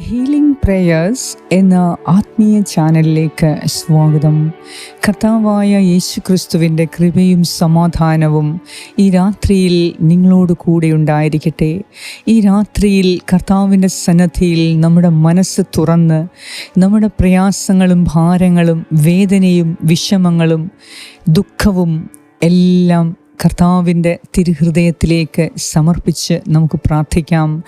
Healing prayers എന്ന ആത്മീയ ചാനലിലേക്ക് സ്വാഗതം. കർത്താവായ യേശു ക്രിസ്തുവിന്റെ കൃപയും സമാധാനവും ഈ രാത്രിയിൽ നിങ്ങളോട് കൂടെ ഉണ്ടായിരിക്കട്ടെ. ഈ രാത്രിയിൽ കർത്താവിന്റെ സന്നദ്ധിയിൽ നമ്മുടെ മനസ്സ് തുറന്ന് നമ്മുടെ പ്രയാസങ്ങളും ഭാരങ്ങളും വേദനയും വിഷമങ്ങളും ദുഃഖവും എല്ലാം കർത്താവിന്റെ തിരുഹൃദയത്തിലേക്ക് സമർപ്പിച്ച് നമുക്ക് പ്രാർത്ഥിക്കാം.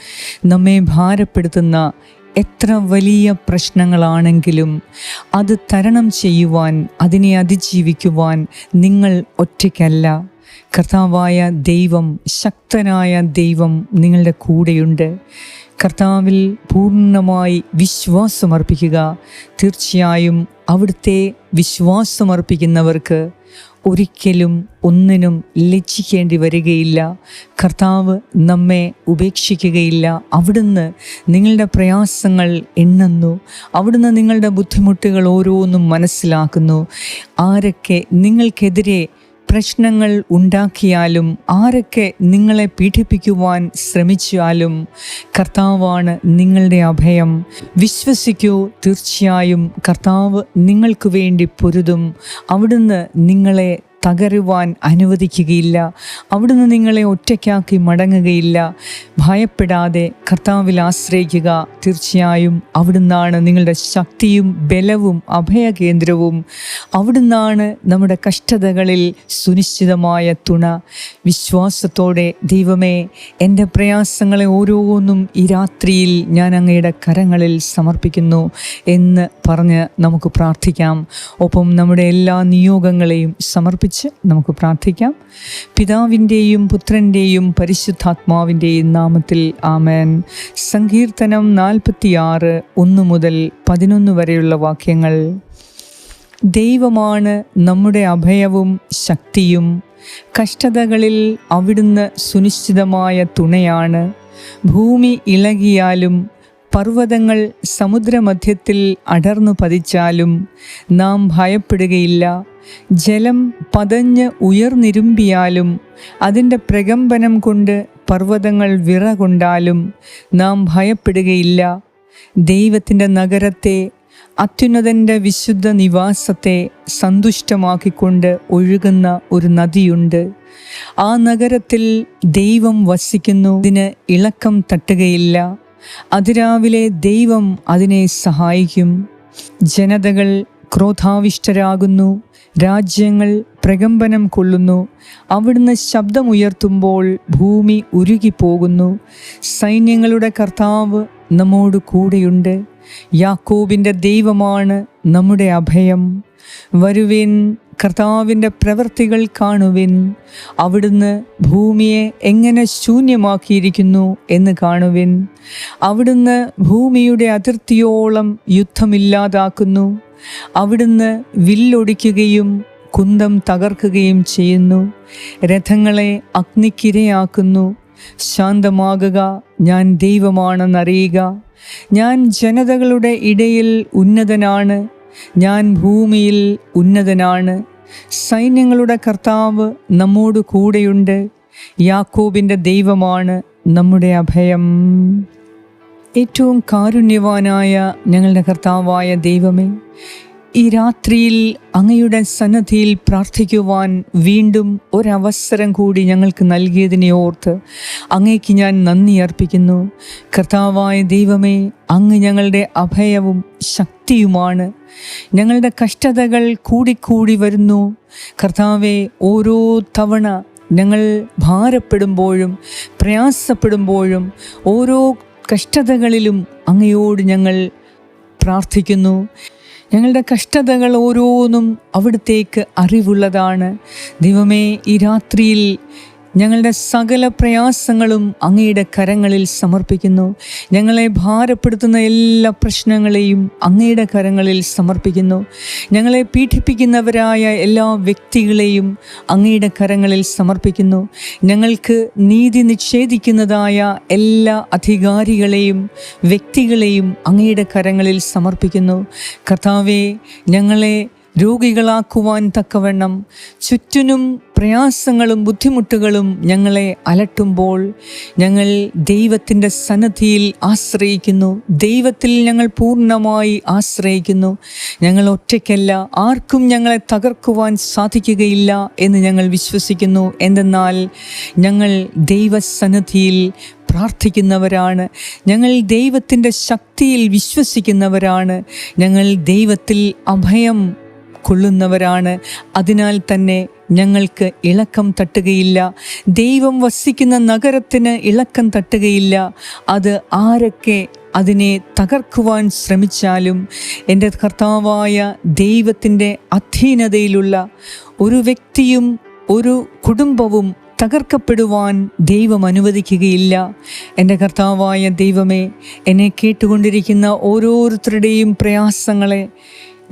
നമ്മെ ഭാരപ്പെടുത്തുന്ന എത്ര വലിയ പ്രശ്നങ്ങളാണെങ്കിലും അത് തരണം ചെയ്യുവാൻ അതിനെ അതിജീവിക്കുവാൻ നിങ്ങൾ ഒറ്റയ്ക്കല്ല. കർത്താവായ ദൈവം ശക്തനായ ദൈവം നിങ്ങളുടെ കൂടെയുണ്ട്. കർത്താവിൽ പൂർണമായി വിശ്വാസമർപ്പിക്കുക. തീർച്ചയായും അവിടുത്തെ വിശ്വാസമർപ്പിക്കുന്നവർക്ക് ഒരിക്കലും ഒന്നിനും ലജ്ജിക്കേണ്ടി വരികയില്ല. കർത്താവ് നമ്മെ ഉപേക്ഷിക്കുകയില്ല. അവിടുന്ന് നിങ്ങളുടെ പ്രയാസങ്ങൾ എണ്ണുന്നു. അവിടുന്ന് നിങ്ങളുടെ ബുദ്ധിമുട്ടുകൾ ഓരോന്നും മനസ്സിലാക്കുന്നു. ആരൊക്കെ നിങ്ങൾക്കെതിരെ പ്രശ്നങ്ങൾ ഉണ്ടാക്കിയാലും ആരൊക്കെ നിങ്ങളെ പീഡിപ്പിക്കുവാൻ ശ്രമിച്ചാലും കർത്താവാണ് നിങ്ങളുടെ അഭയം. വിശ്വസിക്കൂ തീർച്ചയായും കർത്താവ് നിങ്ങൾക്ക് വേണ്ടി പൊരുതും. അവിടുന്ന് നിങ്ങളെ തകരുവാൻ അനുവദിക്കുകയില്ല. അവിടുന്ന് നിങ്ങളെ ഒറ്റയ്ക്കാക്കി മടങ്ങുകയില്ല. ഭയപ്പെടാതെ കർത്താവിൽ ആശ്രയിക്കുക. തീർച്ചയായും അവിടുന്നാണ് നിങ്ങളുടെ ശക്തിയും ബലവും അഭയകേന്ദ്രവും. അവിടുന്നാണ് നമ്മുടെ കഷ്ടതകളിൽ സുനിശ്ചിതമായ തുണ. വിശ്വാസത്തോടെ ദൈവമേ എന്റെ പ്രയാസങ്ങളെ ഓരോന്നും ഈ രാത്രിയിൽ ഞാൻ അങ്ങയുടെ കരങ്ങളിൽ സമർപ്പിക്കുന്നു എന്ന് പറഞ്ഞ് നമുക്ക് പ്രാർത്ഥിക്കാം. ഒപ്പം നമ്മുടെ എല്ലാ നിയോഗങ്ങളെയും സമർപ്പിച്ച് നമുക്ക് പ്രാർത്ഥിക്കാം. പിതാവിന്റെയും പുത്രന്റെയും പരിശുദ്ധാത്മാവിന്റെയും നാമത്തിൽ ആമേൻ. സങ്കീർത്തനം നാൽപ്പത്തിയാറ് ഒന്ന് മുതൽ പതിനൊന്ന് വരെയുള്ള വാക്യങ്ങൾ. ദൈവമാണ് നമ്മുടെ അഭയവും ശക്തിയും. കഷ്ടതകളിൽ അവിടുന്ന് സുനിശ്ചിതമായ തുണയാണ്. ഭൂമി ഇളകിയാലും പർവതങ്ങൾ സമുദ്രമധ്യത്തിൽ അടർന്നു പതിച്ചാലും നാം ഭയപ്പെടുകയില്ല. ജലം പതഞ്ഞ് ഉയർന്നിരുമ്പിയാലും അതിന്റെ പ്രകമ്പനം കൊണ്ട് പർവതങ്ങൾ വിറകൊണ്ടാലും നാം ഭയപ്പെടുകയില്ല. ദൈവത്തിന്റെ നഗരത്തെ അത്യുന്നതന്റെ വിശുദ്ധ നിവാസത്തെ സന്തുഷ്ടമാക്കിക്കൊണ്ട് ഒഴുകുന്ന ഒരു നദിയുണ്ട്. ആ നഗരത്തിൽ ദൈവം വസിക്കുന്നു. ഇതിന് ഇളക്കം തട്ടുകയില്ല. അതിരാവിലെ ദൈവം അതിനെ സഹായിക്കും. ജനതകൾ ക്രോധാവിഷ്ടരാകുന്നു. രാജ്യങ്ങൾ പ്രകമ്പനം കൊള്ളുന്നു. അവിടുന്ന് ശബ്ദമുയർത്തുമ്പോൾ ഭൂമി ഉരുകിപ്പോകുന്നു. സൈന്യങ്ങളുടെ കർത്താവ് നമ്മോട് കൂടെയുണ്ട്. യാക്കോബിന്റെ ദൈവമാണ് നമ്മുടെ അഭയം. വരുവിൻ കർത്താവിന്റെ പ്രവൃത്തികൾ കാണുവിൻ. അവിടുന്ന് ഭൂമിയെ എങ്ങനെ ശൂന്യമാക്കിയിരിക്കുന്നു എന്ന് കാണുവിൻ. അവിടുന്ന് ഭൂമിയുടെ അതിർത്തിയോളം യുദ്ധമില്ലാതാക്കുന്നു. അവിടുന്ന് വില്ലൊടിക്കുകയും കുന്തം തകർക്കുകയും ചെയ്യുന്നു. രഥങ്ങളെ അഗ്നിക്കിരയാക്കുന്നു. ശാന്തമാകുക ഞാൻ ദൈവമാണെന്നറിയുക. ഞാൻ ജനതകളുടെ ഇടയിൽ ഉന്നതനാണ്. ഞാൻ ഭൂമിയിൽ ഉന്നതനാണ്. സൈന്യങ്ങളുടെ കർത്താവ് നമ്മോട് കൂടെയുണ്ട്. യാക്കോബിന്റെ ദൈവമാണ് നമ്മുടെ അഭയം. ഏറ്റവും കാരുണ്യവാനായ ഞങ്ങളുടെ കർത്താവായ ദൈവമേ ഈ രാത്രിയിൽ അങ്ങയുടെ സന്നദ്ധിയിൽ പ്രാർത്ഥിക്കുവാൻ വീണ്ടും ഒരവസരം കൂടി ഞങ്ങൾക്ക് നൽകിയതിനെ ഓർത്ത് അങ്ങേക്ക് ഞാൻ നന്ദി അർപ്പിക്കുന്നു. കർത്താവായ ദൈവമേ അങ്ങ് ഞങ്ങളുടെ അഭയവും ശക്തിയുമാണ്. ഞങ്ങളുടെ കഷ്ടതകൾ കൂടിക്കൂടി വരുന്നു. കർത്താവെ ഓരോ തവണ ഞങ്ങൾ ഭാരപ്പെടുമ്പോഴും പ്രയാസപ്പെടുമ്പോഴും ഓരോ കഷ്ടതകളിലും അങ്ങയോട് ഞങ്ങൾ പ്രാർത്ഥിക്കുന്നു. ഞങ്ങളുടെ കഷ്ടതകൾ ഓരോന്നും അവിടത്തേക്ക് അറിവുള്ളതാണ്. ദൈവമേ ഈ രാത്രിയിൽ ഞങ്ങളുടെ സകല പ്രയാസങ്ങളും അങ്ങയുടെ കരങ്ങളിൽ സമർപ്പിക്കുന്നു. ഞങ്ങളെ ഭാരപ്പെടുത്തുന്ന എല്ലാ പ്രശ്നങ്ങളെയും അങ്ങയുടെ കരങ്ങളിൽ സമർപ്പിക്കുന്നു. ഞങ്ങളെ പീഡിപ്പിക്കുന്നവരായ എല്ലാ വ്യക്തികളെയും അങ്ങയുടെ കരങ്ങളിൽ സമർപ്പിക്കുന്നു. ഞങ്ങൾക്ക് നീതി നിഷേധിക്കുന്നതായ എല്ലാ അധികാരികളെയും വ്യക്തികളെയും അങ്ങയുടെ കരങ്ങളിൽ സമർപ്പിക്കുന്നു. കർത്താവെ ഞങ്ങളെ രോഗികളാക്കുവാൻ തക്കവണ്ണം ചുറ്റിനും പ്രയാസങ്ങളും ബുദ്ധിമുട്ടുകളും ഞങ്ങളെ അലട്ടുമ്പോൾ ഞങ്ങൾ ദൈവത്തിന്റെ സന്നദ്ധിയിൽ ആശ്രയിക്കുന്നു. ദൈവത്തിൽ ഞങ്ങൾ പൂർണമായി ആശ്രയിക്കുന്നു. ഞങ്ങൾ ഒറ്റയ്ക്കല്ല ആർക്കും ഞങ്ങളെ തകർക്കുവാൻ സാധിക്കുകയില്ല എന്ന് ഞങ്ങൾ വിശ്വസിക്കുന്നു. എന്തെന്നാൽ ഞങ്ങൾ ദൈവസന്നദ്ധിയിൽ പ്രാർത്ഥിക്കുന്നവരാണ്. ഞങ്ങൾ ദൈവത്തിന്റെ ശക്തിയിൽ വിശ്വസിക്കുന്നവരാണ്. ഞങ്ങൾ ദൈവത്തിൽ അഭയം കൊള്ളുന്നവരാണ്. അതിനാൽ തന്നെ ഞങ്ങൾക്ക് ഇളക്കം തട്ടുകയില്ല. ദൈവം വസിക്കുന്ന നഗരത്തിന് ഇളക്കം തട്ടുകയില്ല. അത് ആരൊക്കെ അതിനെ തകർക്കുവാൻ ശ്രമിച്ചാലും എന്റെ കർത്താവായ ദൈവത്തിന്റെ അധീനതയിലുള്ള ഒരു വ്യക്തിയും ഒരു കുടുംബവും തകർക്കപ്പെടുവാൻ ദൈവം അനുവദിക്കുകയില്ല. എന്റെ കർത്താവായ ദൈവമേ എന്നെ കേട്ടുകൊണ്ടിരിക്കുന്ന ഓരോരുത്തരുടെയും പ്രയാസങ്ങളെ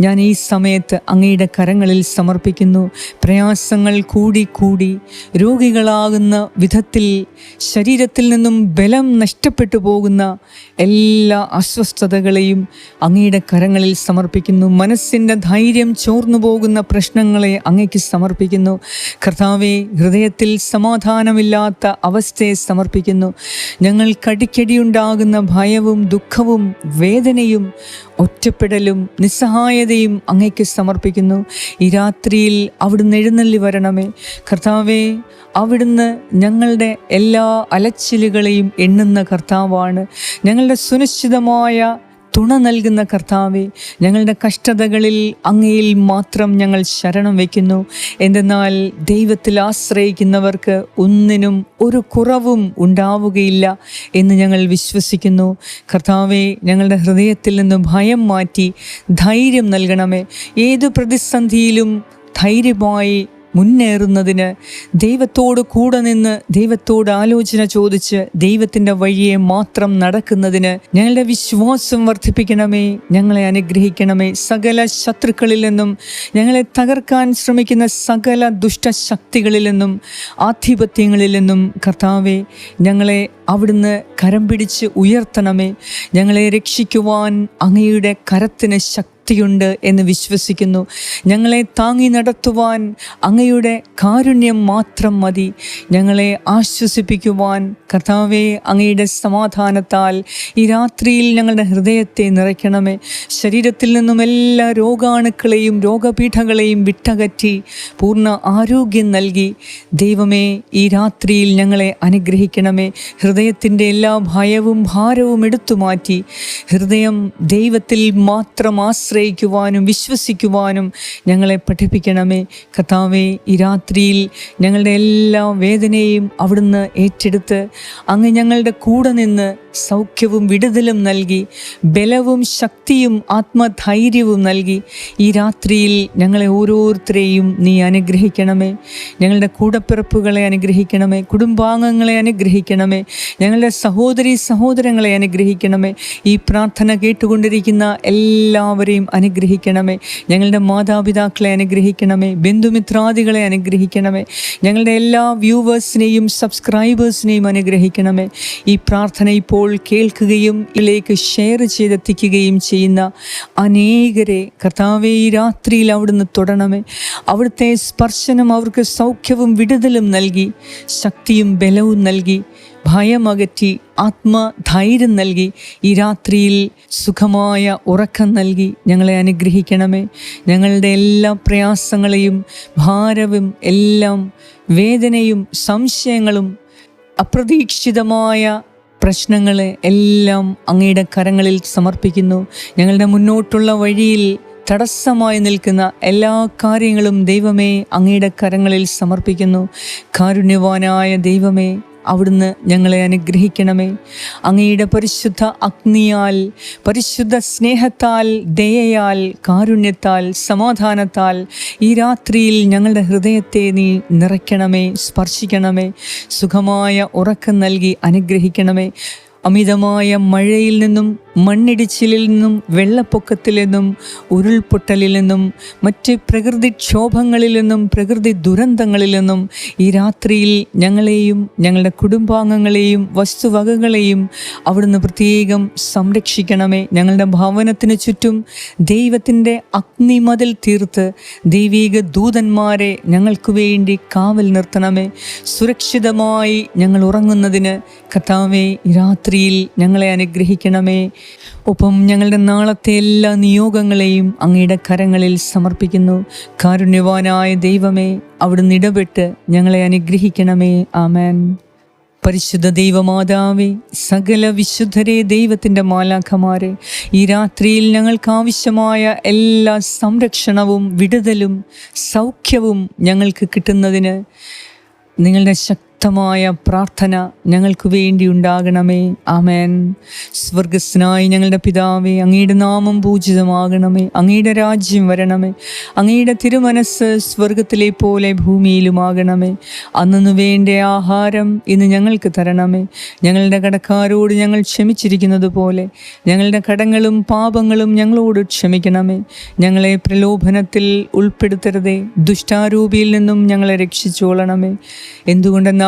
ഞാൻ ഈ സമയത്ത് അങ്ങയുടെ കരങ്ങളിൽ സമർപ്പിക്കുന്നു. പ്രയാസങ്ങൾ കൂടി കൂടി രോഗികളാകുന്ന വിധത്തിൽ ശരീരത്തിൽ നിന്നും ബലം നഷ്ടപ്പെട്ടു പോകുന്ന എല്ലാ അസ്വസ്ഥതകളെയും അങ്ങയുടെ കരങ്ങളിൽ സമർപ്പിക്കുന്നു. മനസ്സിന്റെ ധൈര്യം ചോർന്നു പോകുന്ന പ്രശ്നങ്ങളെ അങ്ങയ്ക്ക് സമർപ്പിക്കുന്നു. കർത്താവെ ഹൃദയത്തിൽ സമാധാനമില്ലാത്ത അവസ്ഥയെ സമർപ്പിക്കുന്നു. ഞങ്ങൾക്കടിക്കടിയുണ്ടാകുന്ന ഭയവും ദുഃഖവും വേദനയും ഒറ്റപ്പെടലും നിസ്സഹായതയും അങ്ങയ്ക്ക് സമർപ്പിക്കുന്നു. ഈ രാത്രിയിൽ അവിടുന്ന് എഴുന്നള്ളി വരണമേ. കർത്താവേ അവിടുന്ന് ഞങ്ങളുടെ എല്ലാ അലച്ചിലുകളെയും എണ്ണുന്ന കർത്താവാണ്. ഞങ്ങളുടെ സുനിശ്ചിതമായ തുണ നൽകുന്ന കർത്താവെ ഞങ്ങളുടെ കഷ്ടതകളിൽ അങ്ങയിൽ മാത്രം ഞങ്ങൾ ശരണം വയ്ക്കുന്നു. എന്തെന്നാൽ ദൈവത്തിൽ ആശ്രയിക്കുന്നവർക്ക് ഒന്നിനും ഒരു കുറവും ഉണ്ടാവുകയില്ല എന്ന് ഞങ്ങൾ വിശ്വസിക്കുന്നു. കർത്താവെ ഞങ്ങളുടെ ഹൃദയത്തിൽ നിന്ന് ഭയം മാറ്റി ധൈര്യം നൽകണമേ. ഏത് പ്രതിസന്ധിയിലും ധൈര്യമായി മുന്നേറുന്നതിന് ദൈവത്തോട് കൂടെ നിന്ന് ദൈവത്തോട് ആലോചന ചോദിച്ച് ദൈവത്തിന്റെ വഴിയെ മാത്രം നടക്കുന്നതിന് ഞങ്ങളുടെ വിശ്വാസം വർദ്ധിപ്പിക്കണമേ ഞങ്ങളെ അനുഗ്രഹിക്കണമേ. സകല ശത്രുക്കളിൽ നിന്നും ഞങ്ങളെ തകർക്കാൻ ശ്രമിക്കുന്ന സകല ദുഷ്ടശക്തികളിൽ നിന്നും ആധിപത്യങ്ങളിൽ നിന്നും കർത്താവെ ഞങ്ങളെ അവിടുന്ന് കരം പിടിച്ച് ഉയർത്തണമേ. ഞങ്ങളെ രക്ഷിക്കുവാൻ അങ്ങയുടെ കരത്തിന് ശക്തി ശക്തിയുണ്ട് എന്ന് വിശ്വസിക്കുന്നു. ഞങ്ങളെ താങ്ങി നടത്തുവാൻ അങ്ങയുടെ കാരുണ്യം മാത്രം മതി. ഞങ്ങളെ ആശ്വസിപ്പിക്കുവാൻ കർത്താവെ അങ്ങയുടെ സമാധാനത്താൽ ഈ രാത്രിയിൽ ഞങ്ങളുടെ ഹൃദയത്തെ നിറയ്ക്കണമേ. ശരീരത്തിൽ നിന്നും എല്ലാ രോഗാണുക്കളെയും രോഗപീഠങ്ങളെയും വിട്ടകറ്റി പൂർണ ആരോഗ്യം നൽകി. ദൈവമേ ഈ രാത്രിയിൽ ഞങ്ങളെ അനുഗ്രഹിക്കണമേ. ഹൃദയത്തിന്റെ എല്ലാ ഭയവും ഭാരവും എടുത്തു മാറ്റി ഹൃദയം ദൈവത്തിൽ മാത്രം ആശ്രയിക്കുവാനും വിശ്വസിക്കുവാനും ഞങ്ങളെ പഠിപ്പിക്കണമേ. കഥാവേ ഈ രാത്രിയിൽ ഞങ്ങളുടെ എല്ലാ വേദനയും അവിടുന്ന് ഏറ്റെടുത്ത് അങ്ങ് ഞങ്ങളുടെ കൂടെ നിന്ന് സൗഖ്യവും വിടുതലും നൽകി ബലവും ശക്തിയും ആത്മധൈര്യവും നൽകി. ഈ രാത്രിയിൽ ഞങ്ങളെ ഓരോരുത്തരെയും നീ അനുഗ്രഹിക്കണമേ. ഞങ്ങളുടെ കൂടപ്പിറപ്പുകളെ അനുഗ്രഹിക്കണമേ. കുടുംബാംഗങ്ങളെ അനുഗ്രഹിക്കണമേ. ഞങ്ങളുടെ സഹോദരി സഹോദരങ്ങളെ അനുഗ്രഹിക്കണമേ. ഈ പ്രാർത്ഥന കേട്ടുകൊണ്ടിരിക്കുന്ന എല്ലാവരെയും അനുഗ്രഹിക്കണമേ. ഞങ്ങളുടെ മാതാപിതാക്കളെ അനുഗ്രഹിക്കണമേ. ബന്ധുമിത്രാദികളെ അനുഗ്രഹിക്കണമേ. ഞങ്ങളുടെ എല്ലാ വ്യൂവേഴ്സിനെയും സബ്സ്ക്രൈബേഴ്സിനെയും അനുഗ്രഹിക്കണമേ. ഈ പ്രാർത്ഥന ഇപ്പോൾ കേൾക്കുകയും ഇതിലേക്ക് ഷെയർ ചെയ്തെത്തിക്കുകയും ചെയ്യുന്ന അനേകരെ കർത്താവെ ഈ രാത്രിയിൽ അവിടുന്ന് തൊടണമേ. അവിടുത്തെ സ്പർശനം അവർക്ക് സൗഖ്യവും വിടുതലും നൽകി ശക്തിയും ബലവും നൽകി ഭയമകറ്റി ആത്മധൈര്യം നൽകി ഈ രാത്രിയിൽ സുഖമായ ഉറക്കം നൽകി ഞങ്ങളെ അനുഗ്രഹിക്കണമേ. ഞങ്ങളുടെ എല്ലാ പ്രയാസങ്ങളെയും ഭാരവും എല്ലാം വേദനയും സംശയങ്ങളും അപ്രതീക്ഷിതമായ പ്രശ്നങ്ങളെ എല്ലാം അങ്ങയുടെ കരങ്ങളിൽ സമർപ്പിക്കുന്നു. ഞങ്ങളുടെ മുന്നോട്ടുള്ള വഴിയിൽ തടസ്സമായി നിൽക്കുന്ന എല്ലാ കാര്യങ്ങളും ദൈവമേ അങ്ങയുടെ കരങ്ങളിൽ സമർപ്പിക്കുന്നു. കാരുണ്യവാനായ ദൈവമേ അവിടുന്ന് ഞങ്ങളെ അനുഗ്രഹിക്കണമേ. അങ്ങയുടെ പരിശുദ്ധ അഗ്നിയാൽ പരിശുദ്ധ സ്നേഹത്താൽ ദയയാൽ കാരുണ്യത്താൽ സമാധാനത്താൽ ഈ രാത്രിയിൽ ഞങ്ങളുടെ ഹൃദയത്തെ നീ നിറയ്ക്കണമേ സ്പർശിക്കണമേ സുഖമായ ഉറക്കം നൽകി അനുഗ്രഹിക്കണമേ. അമിതമായ മഴയിൽ നിന്നും മണ്ണിടിച്ചിലിൽ നിന്നും വെള്ളപ്പൊക്കത്തിൽ നിന്നും ഉരുൾപൊട്ടലിൽ നിന്നും മറ്റ് പ്രകൃതിക്ഷോഭങ്ങളിൽ നിന്നും പ്രകൃതി ദുരന്തങ്ങളിൽ നിന്നും ഈ രാത്രിയിൽ ഞങ്ങളെയും ഞങ്ങളുടെ കുടുംബാംഗങ്ങളെയും വസ്തുവകകളെയും അവിടുന്ന് പ്രത്യേകം സംരക്ഷിക്കണമേ. ഞങ്ങളുടെ ഭവനത്തിന് ചുറ്റും ദൈവത്തിന്റെ അഗ്നിമതിൽ തീർത്ത് ദൈവീക ദൂതന്മാരെ ഞങ്ങൾക്ക് വേണ്ടി കാവൽ നിർത്തണമേ. സുരക്ഷിതമായി ഞങ്ങൾ ഉറങ്ങുന്നതിന് കർത്താവെ രാത്രിയിൽ ഞങ്ങളെ അനുഗ്രഹിക്കണമേ. ഒപ്പം ഞങ്ങളുടെ നാളത്തെ എല്ലാ നിയോഗങ്ങളെയും അങ്ങയുടെ കരങ്ങളിൽ സമർപ്പിക്കുന്നു. കാരുണ്യവാനായ ദൈവമേ അവിടുന്ന് ഇടപെട്ട് ഞങ്ങളെ അനുഗ്രഹിക്കണമേ. ആമേൻ. പരിശുദ്ധ ദൈവമാതാവേ സകല വിശുദ്ധരെ ദൈവത്തിന്റെ മാലാഖമാരെ ഈ രാത്രിയിൽ ഞങ്ങൾക്ക് ആവശ്യമായ എല്ലാ സംരക്ഷണവും വിടുതലും സൗഖ്യവും ഞങ്ങൾക്ക് കിട്ടുന്നതിന് നിങ്ങളുടെ ശക്തമായ പ്രാർത്ഥന ഞങ്ങൾക്ക് വേണ്ടി ഉണ്ടാകണമേ. ആമേൻ. സ്വർഗസ്നായി ഞങ്ങളുടെ പിതാവേ അങ്ങയുടെ നാമം പൂജിതമാകണമേ. അങ്ങയുടെ രാജ്യം വരണമേ. അങ്ങയുടെ തിരുമനസ് സ്വർഗത്തിലെ പോലെ ഭൂമിയിലുമാകണമേ. അന്നു വേണ്ട ആഹാരം ഇന്ന് ഞങ്ങൾക്ക് തരണമേ. ഞങ്ങളുടെ കടക്കാരോട് ഞങ്ങൾ ക്ഷമിച്ചിരിക്കുന്നത് പോലെ ഞങ്ങളുടെ കടങ്ങളും പാപങ്ങളും ഞങ്ങളോട് ക്ഷമിക്കണമേ. ഞങ്ങളെ പ്രലോഭനത്തിൽ ഉൾപ്പെടുത്തരുതേ. ദുഷ്ടാരൂപിയിൽ നിന്നും ഞങ്ങളെ രക്ഷിച്ചോളണമേ. എന്തുകൊണ്ടെന്നാൽ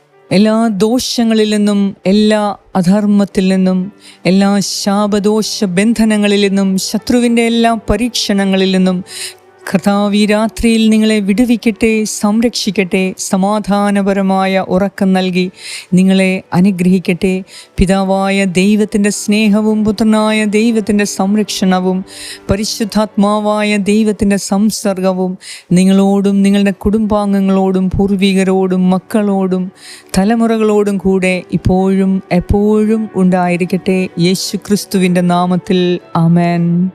എല്ലാ ദോഷങ്ങളിൽ നിന്നും എല്ലാ അധർമ്മത്തിൽ നിന്നും എല്ലാ ശാപദോഷ ബന്ധനങ്ങളിൽ നിന്നും ശത്രുവിന്റെ എല്ലാ പരീക്ഷണങ്ങളിൽ നിന്നും കർത്താവ് ഈ രാത്രിയിൽ നിങ്ങളെ വിടുവിക്കട്ടെ സംരക്ഷിക്കട്ടെ സമാധാനപരമായ ഉറക്കം നൽകി നിങ്ങളെ അനുഗ്രഹിക്കട്ടെ. പിതാവായ ദൈവത്തിന്റെ സ്നേഹവും പുത്രനായ ദൈവത്തിന്റെ സംരക്ഷണവും പരിശുദ്ധാത്മാവായ ദൈവത്തിന്റെ സംസർഗവും നിങ്ങളോടും നിങ്ങളുടെ കുടുംബാംഗങ്ങളോടും പൂർവികരോടും മക്കളോടും തലമുറകളോടും കൂടെ ഇപ്പോഴും എപ്പോഴും ഉണ്ടായിരിക്കട്ടെ. യേശു ക്രിസ്തുവിന്റെ നാമത്തിൽ ആമേൻ.